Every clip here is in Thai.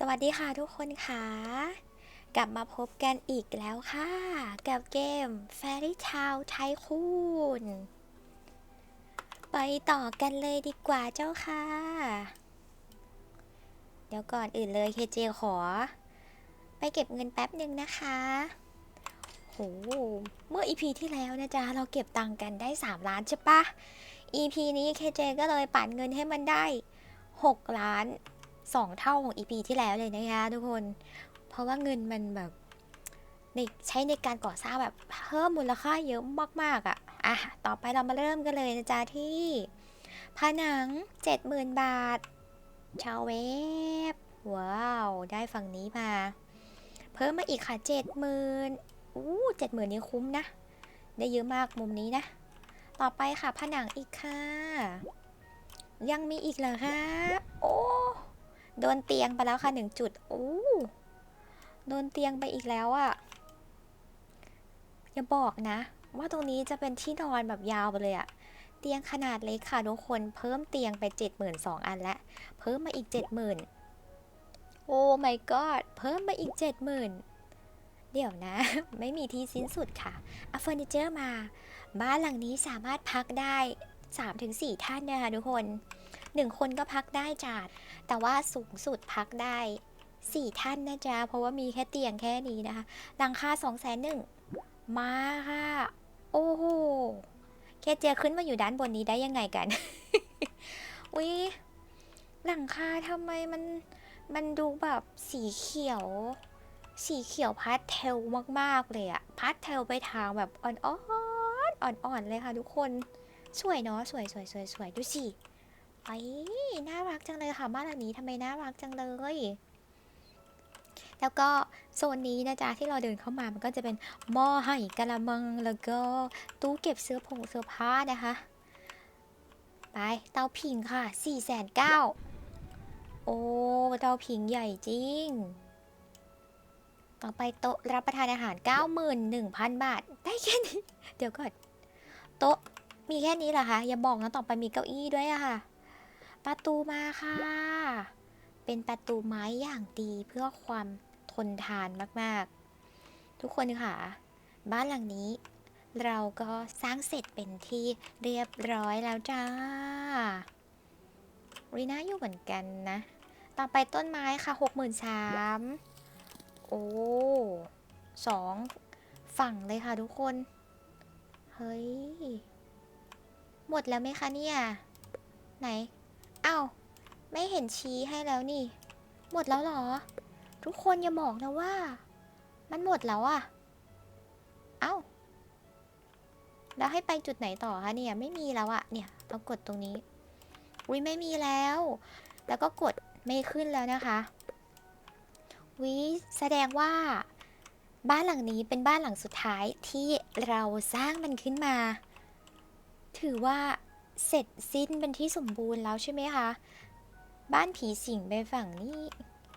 สวัสดีค่ะทุกคนค่ะ กลับมาพบกันอีกแล้วค่ะ กับเกม Fairy Tail Tycoon ไปต่อกันเลยดีกว่าเจ้าค่ะ เดี๋ยวก่อนอื่นเลยเคเจขอ ไปเก็บเงินแป๊บหนึ่งนะคะโหเมื่อ EP ที่แล้วนะจ๊ะ เราเก็บตังค์กันได้ 3 ล้านใช่ปะ EP นี้เคเจก็เลยปั่นเงินให้มันได้ 6 ล้าน สองเท่าของ EP ที่แล้วเลยนะคะทุกคน เพราะว่าเงินมันแบบในใช้ในการก่อสร้างแบบเพิ่มมูลค่าเยอะมากๆอะ่ะ อะ ต่อไปเรามาเริ่มกันเลยนะจ๊ะที่ผนัง 70,000 บาท ชาวเวฟว้าว ได้ฝั่งนี้มา เพิ่มมาอีกค่ะ 70,000อู้70,000นี่คุ้มนะ ได้เยอะมากมุมนี้นะ ต่อไปค่ะผนังอีกค่ะ ยังมีอีกเหรอคะ โอ้ โดนเตียงไปแล้วค่ะหนึ่งจุดโอ้โดนเตียงไปอีกแล้วอะ่ะอย่าบอกนะ ว่าตรงนี้จะเป็นที่นอนแบบยาวไปเลยอะ่ะเตียงขนาดเล็กค่ะทุกคนเพิ่มเตียงไปเจ็ดหมื่นสองอันแล้วเพิ่มมาอีกเจ็ดหมื่นโอ้ my god เพิ่มมาอีกเจ็ดหมื่นเดี๋ยวนะ ไม่มีที่สิ้นสุดค่ะเอาเฟอร์นิเจอร์มา บ้านหลังนี้สามารถพักได้ 3-4 ท่านนะคะทุกคน หนึ่งคนก็พักได้จัดแต่ว่าสูงสุดพักได้4ท่านนะจ๊ะ เพราะว่ามีแค่เตียงแค่นี้นะคะหลังคา2 0 0 0 0 0มาค่ะ โอ้โหแค่เจียขึ้นมาอยู่ด้านบนนี้ได้ยังไงกันวิหลังคาทำไมมันมันดูแบบสีเขียว สีเขียวพาสเทลมากๆเลยอะพาสเทลไปทางแบบอ่อนๆอ่อนๆเลยค่ะทุกคน สวยเนาะสวยสวยสวยสวยดูสิ ไอ้น่ารักจังเลยค่ะบ้านหลังนี้ทำไมน่ารักจังเลย แล้วก็โซนนี้นะจ๊ะที่เราเดินเข้ามามันก็จะเป็นหม้อไหกะละมังแล้วก็ตู้เก็บเสื้อผงเสื้อผ้านะคะ ไปเตาผิงค่ะ4ี่แสนเก้าโอ้เตาผิงใหญ่จริง ต่อไปโต๊ะรับประทานอาหาร 91,000 บาท ได้แค่นี้ เดี๋ยวก่อน โต๊ะมีแค่นี้เหรอคะ อย่าบอกนะต่อไปมีเก้าอี้ด้วยอะค่ะ ประตูมาค่ะ เป็นประตูไม้อย่างดีเพื่อความทนทานมากๆ ทุกคนค่ะ บ้านหลังนี้ เราก็สร้างเสร็จเป็นที่เรียบร้อยแล้วจ้ารีน่าอยู่เหมือนกันนะ ต่อไปต้นไม้ค่ะหกหมื่นสามโอ้สองฝั่งเลยค่ะทุกคน เฮ้ย หมดแล้วไหมคะเนี่ย ไหน อ้าว ไม่เห็นชี้ให้แล้วนี่ หมดแล้วเหรอ ทุกคนอย่าบอกนะว่า มันหมดแล้วอะเอ้า แล้วให้ไปจุดไหนต่อคะเนี่ย ไม่มีแล้วอะเนี่ยเรากดตรงนี้ อุ้ยไม่มีแล้ว แล้วก็กดไม่ขึ้นแล้วนะคะวิแสดงว่า บ้านหลังนี้เป็นบ้านหลังสุดท้ายที่เราสร้างมันขึ้นมา ถือว่า เสร็จสิ้นเป็นที่สมบูรณ์แล้วใช่ไหมคะ บ้านผีสิงไปฝั่งนี้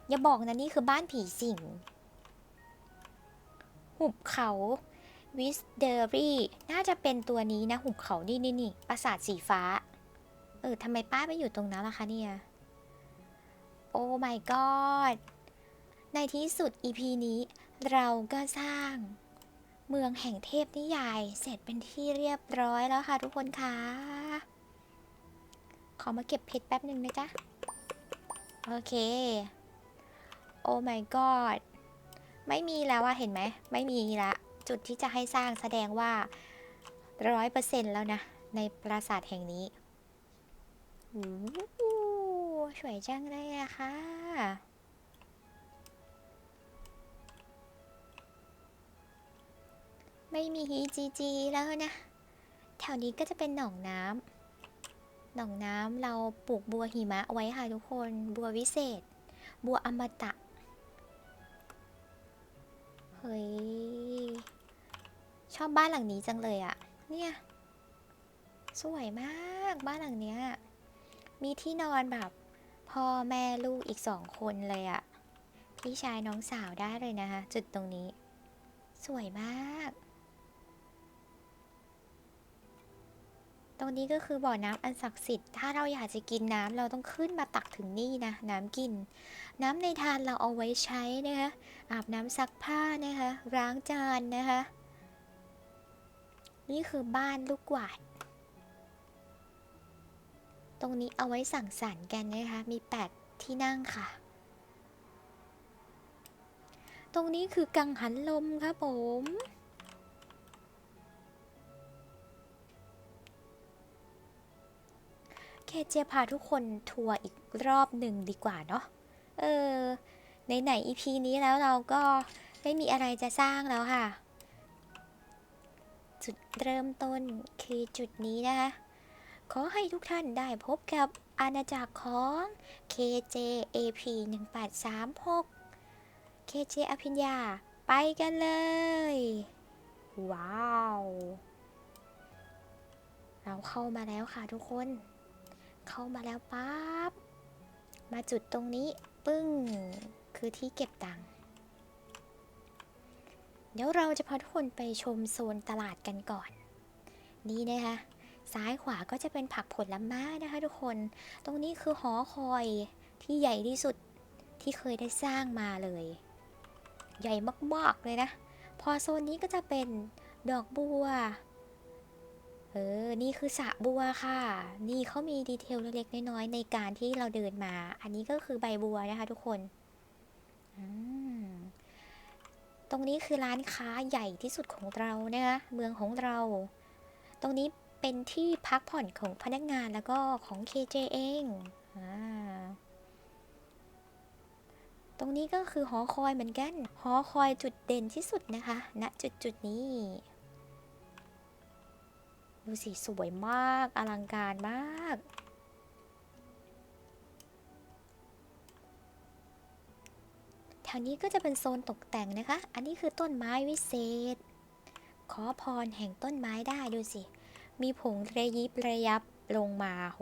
อย่าบอกนะนี่คือบ้านผีสิง หุบเขาวิสเดอรี่น่าจะเป็นตัวนี้นะ หุบเขานี่นี่นี่ปราสาทสีฟ้า เออทำไมป้าไปอยู่ตรงนั้นล่ะคะเนี่ย โอ้ my god ในที่สุด EP นี้เราก็สร้าง เมืองแห่งเทพนิยาย เสร็จเป็นที่เรียบร้อยแล้วค่ะทุกคนคะขอมาเก็บเพชรแป๊บหนึ่งนะจ๊ะ โอเค โอ้ my god ไม่มีแล้วอะเห็นไหม ไม่มีละ จุดที่จะให้สร้างแสดงว่าร้อยเปอร์เซ็นต์แล้วนะ ในปราสาทแห่งนี้โอ้โหสวยจังเลยอะค่ะ ไม่มีฮีจีจีแล้วนะ แถวนี้ก็จะเป็นหนองน้ำหนองน้ำเราปลูกบัวหิมะไว้ค่ะทุกคน บัววิเศษ บัวอมตะ เฮ้ย ชอบบ้านหลังนี้จังเลยอะเนี่ย สวยมากบ้านหลังเนี้ย มีที่นอนแบบพ่อแม่ลูกอีกสองคนเลยอะพี่ชายน้องสาวได้เลยนะคะจุดตรงนี้ สวยมาก ตรงนี้ก็คือบ่อน้ำอันศักดิ์สิทธิ์ ถ้าเราอยากจะกินน้ำเราต้องขึ้นมาตักถึงนี่นะ น้ำกิน น้ำในทานเราเอาไว้ใช้นะคะ อาบน้ำซักผ้านะคะ ล้างจานนะคะ นี่คือบ้านลูกกวาด ตรงนี้เอาไว้สั่งสรรค์กันนะคะ มีแปดที่นั่งค่ะ ตรงนี้คือกังหันลมครับผม เคเจพาทุกคนทัวร์อีกรอบหนึ่งดีกว่าเนาะ เออ ในไหนๆ EP นี้แล้วเราก็ไม่มีอะไรจะสร้างแล้วค่ะ จุดเริ่มต้นคือจุดนี้นะคะ ขอให้ทุกท่านได้พบกับอาณาจักรของ KJAP 1836 KJ อภิญญา ไปกันเลย ว้าว เราเข้ามาแล้วค่ะทุกคน เข้ามาแล้วปั๊บ มาจุดตรงนี้ปึ้ง คือที่เก็บตังค์ เดี๋ยวเราจะพาทุกคนไปชมโซนตลาดกันก่อน นี่นะคะซ้ายขวาก็จะเป็นผักผลไม้นะคะทุกคน ตรงนี้คือหอคอยที่ใหญ่ที่สุดที่เคยได้สร้างมาเลย ใหญ่มากๆเลยนะ พอโซนนี้ก็จะเป็นดอกบัว เออ นี่คือสระบัวค่ะ นี่เขามีดีเทลเล็กๆน้อยๆในการที่เราเดินมา อันนี้ก็คือใบบัวนะคะทุกคนอืมตรงนี้คือร้านค้าใหญ่ที่สุดของเรานะคะเมืองของเรา ตรงนี้เป็นที่พักผ่อนของพนักงานแล้วก็ของ KJ เองอตรงนี้ก็คือหอคอยเหมือนกัน หอคอยจุดเด่นที่สุดนะคะณจุดจุดนี้ ดูสิสวยมาก อลังการมาก แถวนี้ก็จะเป็นโซนตกแต่งนะคะ อันนี้คือต้นไม้วิเศษ ขอพรแห่งต้นไม้ได้ดูสิ มีผงระยิบระยับลงมาโห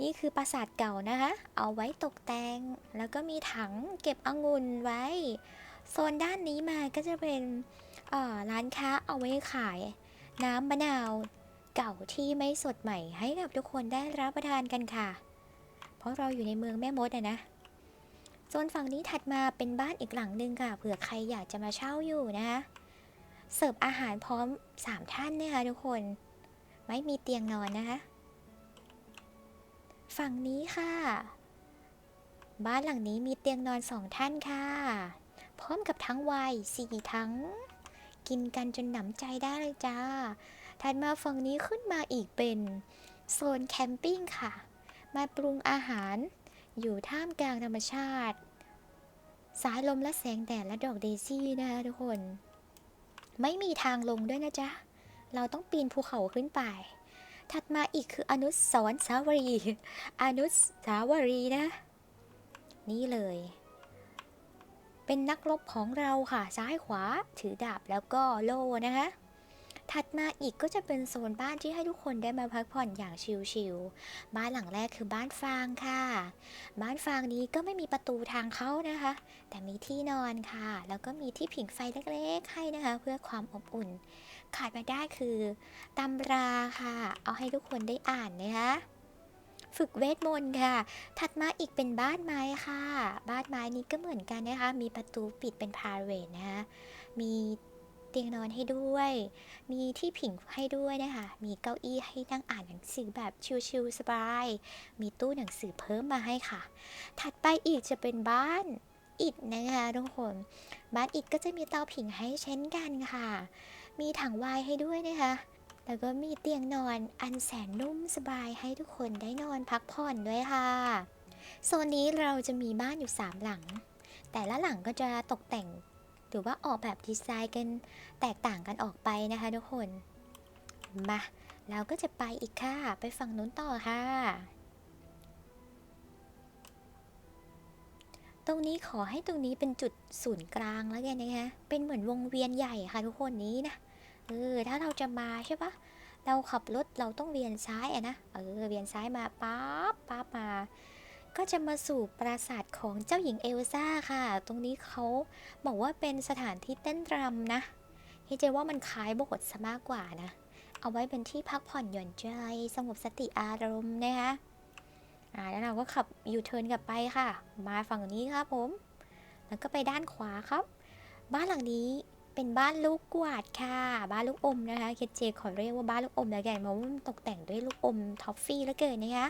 นี่คือปราสาทเก่านะคะ เอาไว้ตกแต่ง แล้วก็มีถังเก็บองุ่นไว้ โซนด้านนี้มาก็จะเป็นร้านค้าเอาไว้ขาย น้ำมะนาว เก่าที่ไม่สดใหม่ให้กับทุกคนได้รับประทานกันค่ะ เพราะเราอยู่ในเมืองแม่มดอะนะโซนฝั่งนี้ถัดมาเป็นบ้านอีกหลังหนึ่งค่ะเผื่อใครอยากจะมาเช่าอยู่นะคะเสิร์ฟอาหารพร้อม 3 ท่านนะคะทุกคน ไม่มีเตียงนอนนะคะ ฝั่งนี้ค่ะ บ้านหลังนี้มีเตียงนอนสองท่านค่ะ พร้อมกับทั้งวัยสี่ทั้ง กินกันจนหนำใจได้เลยจ้า ถัดมาฝั่งนี้ขึ้นมาอีกเป็นโซนแคมปิ้งค่ะ มาปรุงอาหารอยู่ท่ามกลางธรรมชาติ สายลมและแสงแดดและดอกเดซี่นะคะทุกคน ไม่มีทางลงด้วยนะจ๊ะ เราต้องปีนภูเขาขึ้นไป ถัดมาอีกคืออนุสาวสาวรี อนุสาวรีนะ นี่เลย เป็นนักรบของเราค่ะ ซ้ายขวา ถือดาบแล้วก็โล่นะคะ ถัดมาอีกก็จะเป็นโซนบ้านที่ให้ทุกคนได้มาพักผ่อนอย่างชิลๆ บ้านหลังแรกคือบ้านฟางค่ะ บ้านฟางนี้ก็ไม่มีประตูทางเข้านะคะ แต่มีที่นอนค่ะ แล้วก็มีที่ผิงไฟเล็กๆให้นะคะ เพื่อความอบอุ่น ขาดไม่ได้คือตำราค่ะ เอาให้ทุกคนได้อ่านนะคะ ฝึกเวทมนต์ค่ะ ถัดมาอีกเป็นบ้านไม้ค่ะ บ้านไม้นี้ก็เหมือนกันนะคะ มีประตูปิดเป็นพาเวทนะคะ มีเตียงนอนให้ด้วย มีที่ผิงให้ด้วยนะคะ มีเก้าอี้ให้นั่งอ่านหนังสือแบบชิลๆสบาย มีตู้หนังสือเพิ่มมาให้ค่ะ ถัดไปอีกจะเป็นบ้านอิฐนะคะทุกคน บ้านอิฐก็จะมีเตาผิงให้เช่นกันค่ะ มีถังไวน์ให้ด้วยนะคะ แล้วก็มีเตียงนอนอันแสนนุ่มสบายให้ทุกคนได้นอนพักผ่อนด้วยค่ะ โซนนี้เราจะมีบ้านอยู่ 3 หลัง แต่ละหลังก็จะตกแต่งหรือว่าออกแบบดีไซน์กันแตกต่างกันออกไปนะคะทุกคน มาเราก็จะไปอีกค่ะ ไปฝั่งนู้นต่อค่ะ ตรงนี้ขอให้ตรงนี้เป็นจุดศูนย์กลางแล้วกันนะคะ เป็นเหมือนวงเวียนใหญ่ค่ะทุกคนนี้นะ เออถ้าเราจะมาใช่ปะเราขับรถเราต้องเวียนซ้ายอะนะเออเวียนซ้ายมาปั๊บปั๊บมา ก็จะมาสู่ปราสาทของเจ้าหญิงเอลซ่าค่ะ ตรงนี้เขาบอกว่าเป็นสถานที่เต้นรำนะเฮเจว่ามันคล้ายโบสถ์ซะมากกว่านะเอเอาไว้เป็นที่พักผ่อนหย่อนใจสงบสติอารมณ์นะคะอ่าแล้วเราก็ขับยูเทิร์นกลับไปค่ะ มาฝั่งนี้ครับผม แล้วก็ไปด้านขวาครับ บ้านหลังนี้ เป็นบ้านลูกกวาดค่ะ บ้านลูกอมนะคะเคเจขอเรียกว่าบ้านลูกอมแล้วกันเพราะว่ามันตกแต่งด้วยลูกอมท็อฟฟี่แล้วเกินนะคะ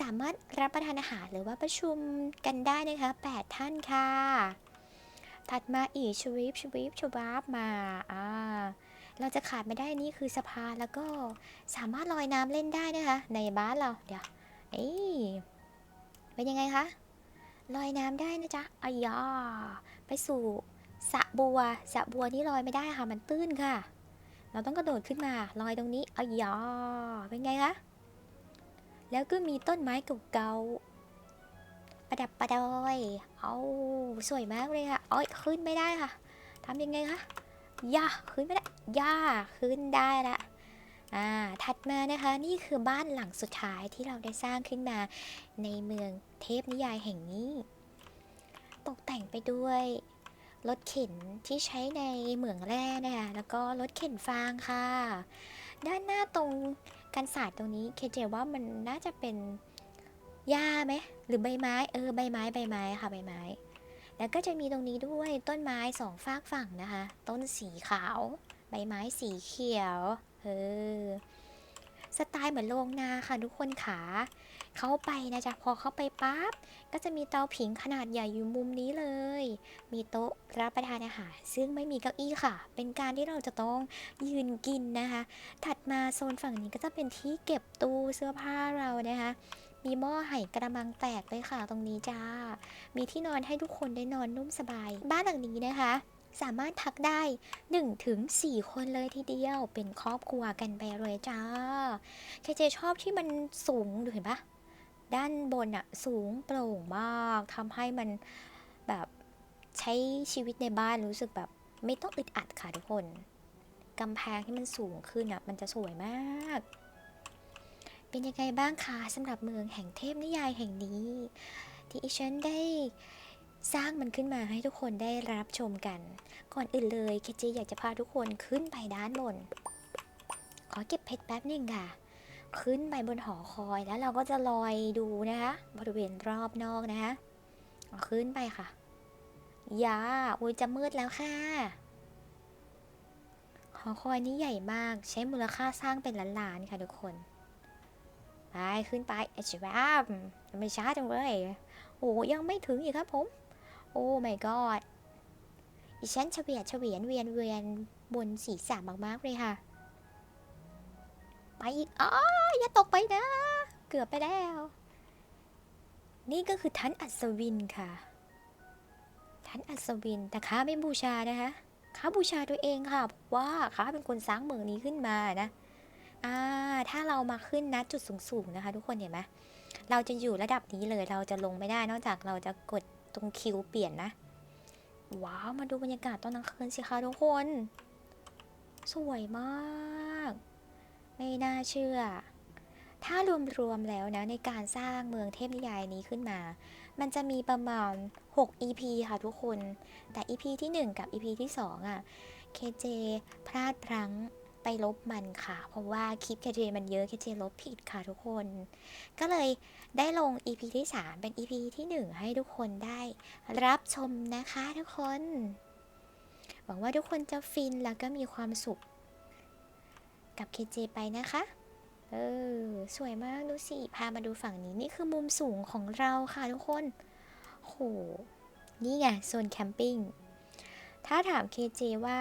สามารถรับประทานอาหารหรือว่าประชุมกันได้นะคะ 8 ท่านค่ะ ถัดมาอีกชวิปชวิปชวาบมาอ่าเราจะขาดไม่ได้นี่คือสะพานแล้วก็สามารถลอยน้ำเล่นได้นะคะ ในบ้านเราเดี๋ยวเอ้ยเป็นยังไงคะลอยน้ำได้นะจ๊ะอายาไปสู่ สะบัวสะบัวนี่ลอยไม่ได้ค่ะ มันตื้นค่ะ เราต้องกระโดดขึ้นมาลอยตรงนี้อายาเป็นไงคะ แล้วก็มีต้นไม้เก่าๆประดับประดอยเอาสวยมากเลยค่ะเอ้ยขึ้นไม่ได้ค่ะทำยังไงคะย่าขึ้นไม่ได้ย่าขึ้นได้ละอ่าถัดมานะคะนี่คือบ้านหลังสุดท้ายที่เราได้สร้างขึ้นมาในเมืองเทพนิยายแห่งนี้ ตกแต่งไปด้วย รถเข็นที่ใช้ในเหมืองแร่นะคะแล้วก็รถเข็นฟางค่ะ ด้านหน้าตรงกันศาสตร์ตรงนี้เคเจว่ามันน่าจะเป็นหญ้าไหมหรือใบไม้เออใบไม้ใบไม้ค่ะใบไม้ แล้วก็จะมีตรงนี้ด้วยต้นไม้สองฝากฝั่งนะคะ ต้นสีขาว ใบไม้สีเขียวเออสไตล์เหมือนโรงนาค่ะทุกคนขา เข้าไปนะจ๊ะพอเข้าไปปั๊บก็จะมีเตาผิงขนาดใหญ่อยู่มุมนี้เลย มีโต๊ะรับประทานอาหารซึ่งไม่มีเก้าอี้ค่ะ เป็นการที่เราจะต้องยืนกินนะคะ ถัดมาโซนฝั่งนี้ก็จะเป็นที่เก็บตู้เสื้อผ้าเรานะคะมีหม้อไห่กระมังแตกเลยค่ะตรงนี้จ้า มีที่นอนให้ทุกคนได้นอนนุ่มสบาย บ้านหลังนี้นะคะ สามารถพักได้1ถึง4คนเลยทีเดียว เป็นครอบครัวกันไปเลยจ้า เคเจชอบที่มันสูงดูเห็นปะ ด้านบนอะสูงโปร่งมากทำให้มันแบบใช้ชีวิตในบ้านรู้สึกแบบไม่ต้องอึดอัดค่ะทุกคนกำแพงที่มันสูงขึ้นอะมันจะสวยมาก เป็นยังไงบ้างคะสำหรับเมืองแห่งเทพนิยายแห่งนี้ ที่อีฉันได้สร้างมันขึ้นมาให้ทุกคนได้รับชมกัน ก่อนอื่นเลยเคจีอยากจะพาทุกคนขึ้นไปด้านบน ขอเก็บเพชรแป๊บนึงค่ะ ขึ้นไปบนหอคอยแล้วเราก็จะลอยดูนะคะ บริเวณรอบนอกนะคะขึ้นไปค่ะยาอุ้ยจะมืดแล้วค่ะ หอคอยนี้ใหญ่มากใช้มูลค่าสร้างเป็นล้านๆค่ะทุกคน ไปขึ้นไปเอชวาบไม่ช้าจังเลย โอ้ยังไม่ถึงอีกครับผม โอ้ my god อีฉันเฉวียนเฉวียนเวียนเวียนบนศีรษะมากๆเลยค่ะ ไปอีกอ๋ออย่าตกไปนะ เกือบไปแล้ว นี่ก็คือทันอัศวินค่ะทันอัศวิน แต่ข้าไม่บูชานะคะข้าบูชาตัวเองค่ะเพราะว่าข้าเป็นคนสร้างเมืองนี้ขึ้นมานะอ่าถ้าเรามาขึ้นนะจุดสูงๆนะคะ ทุกคนเห็นไหมเราจะอยู่ระดับนี้เลยเราจะลงไม่ได้ นอกจากเราจะกดตรงคิวเปลี่ยนนะว้าวมาดูบรรยากาศตอนกลางคืนสิคะทุกคน สวยมาก ไม่น่าเชื่อ ถ้ารวมๆแล้วนะในการสร้างเมืองเทพนิยายนี้ขึ้นมา มันจะมีประมาณ 6 EP ค่ะทุกคน แต่ EP ที่ 1 กับ EP ที่ 2อะ KJ พลาดพลั้งไปลบมันค่ะ เพราะว่าคลิป KJ มันเยอะ KJ ลบผิดค่ะทุกคน ก็เลยได้ลง EP ที่ 3 เป็น EP ที่ 1 ให้ทุกคนได้รับชมนะคะทุกคน หวังว่าทุกคนจะฟินแล้วก็มีความสุข กับ KJ ไปนะคะ เออ สวยมากดูสิ พามาดูฝั่งนี้ นี่คือมุมสูงของเราค่ะทุกคน โห นี่ไงโซนแคมปิ้ง ถ้าถาม KJ ว่า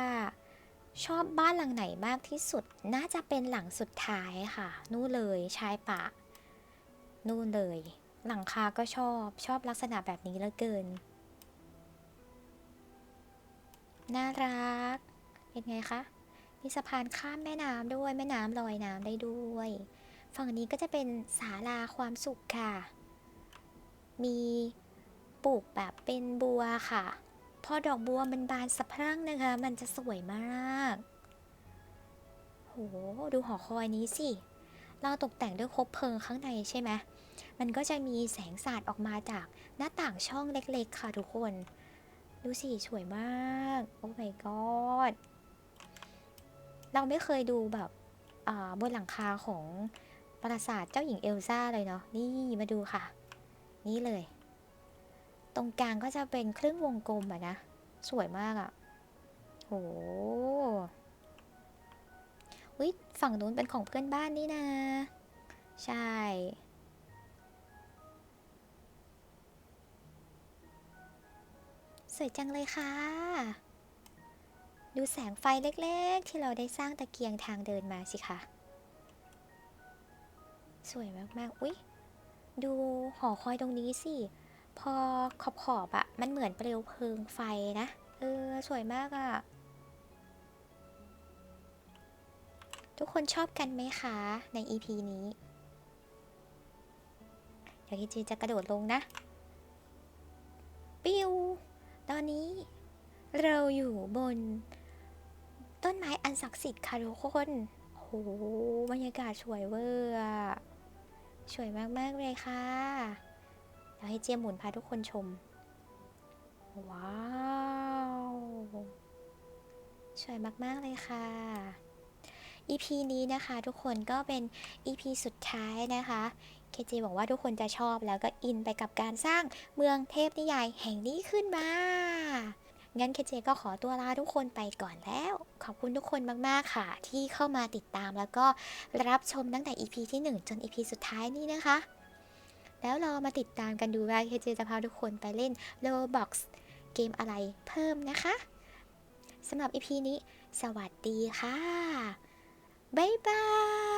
ชอบบ้านหลังไหนมากที่สุด น่าจะเป็นหลังสุดท้ายค่ะ นู่นเลยชายป่า นู่นเลย หลังคาก็ชอบ ชอบลักษณะแบบนี้เหลือเกิน น่ารัก เป็นไงคะ มีสะพานข้ามแม่น้ำด้วยแม่น้ำลอยน้ำได้ด้วย ฝั่งนี้ก็จะเป็นศาลาความสุขค่ะ มีปลูกแบบเป็นบัวค่ะ พอดอกบัวมันบานสะพรั่งนะคะ มันจะสวยมาก โห ดูหอคอยนี้สิ เราตกแต่งด้วยคบเพลิงข้างในใช่ไหม มันก็จะมีแสงสาดออกมาจากหน้าต่างช่องเล็กๆ ค่ะทุกคน ดูสิ สวยมาก โอ้ my god เราไม่เคยดูแบบบนหลังคาของปราสาทเจ้าหญิงเอลซ่าเลยเนาะนี่มาดูค่ะ นี่เลย ตรงกลางก็จะเป็นครึ่งวงกลมอะนะ สวยมากอะโหวิฝั่งนู้นเป็นของเพื่อนบ้านนี่นะ ใช่ สวยจังเลยค่ะ ดูแสงไฟเล็กๆ ที่เราได้สร้างตะเกียงทางเดินมาสิคะสวยมากๆ อุ๊ย ดูหอคอยตรงนี้สิ พอขอบขอบอะมันเหมือนเปลวเพลิงไฟนะ เออ สวยมากอะทุกคนชอบกันไหมคะใน EP นี้ เดี๋ยวคิจีจะกระโดดลงนะ ปิ้ว ตอนนี้เราอยู่บน ต้นไม้อันศักดิ์สิทธิ์ค่ะทุกคนโหบรรยากาศสวยเวอร์สวยมาก ๆ เลยค่ะเดี๋ยวให้เจียมหมุนพาทุกคนชม ว้าว สวยมาก ๆ เลยค่ะ EP นี้นะคะทุกคนก็เป็น EP สุดท้ายนะคะ เคจีบอกว่าทุกคนจะชอบแล้วก็อินไปกับการสร้างเมืองเทพนิยายแห่งนี้ขึ้นมา งั้นเคเจก็ขอตัวลาทุกคนไปก่อนแล้ว ขอบคุณทุกคนมากๆค่ะ ที่เข้ามาติดตามแล้วก็รับชมตั้งแต่ EP ที่ 1 จน EP สุดท้ายนี้นะคะ แล้วเรามาติดตามกันดูว่าเคเจจะพาทุกคนไปเล่น Roblox เกมอะไรเพิ่มนะคะสำหรับ EP นี้ สวัสดีค่ะ บ๊ายบาย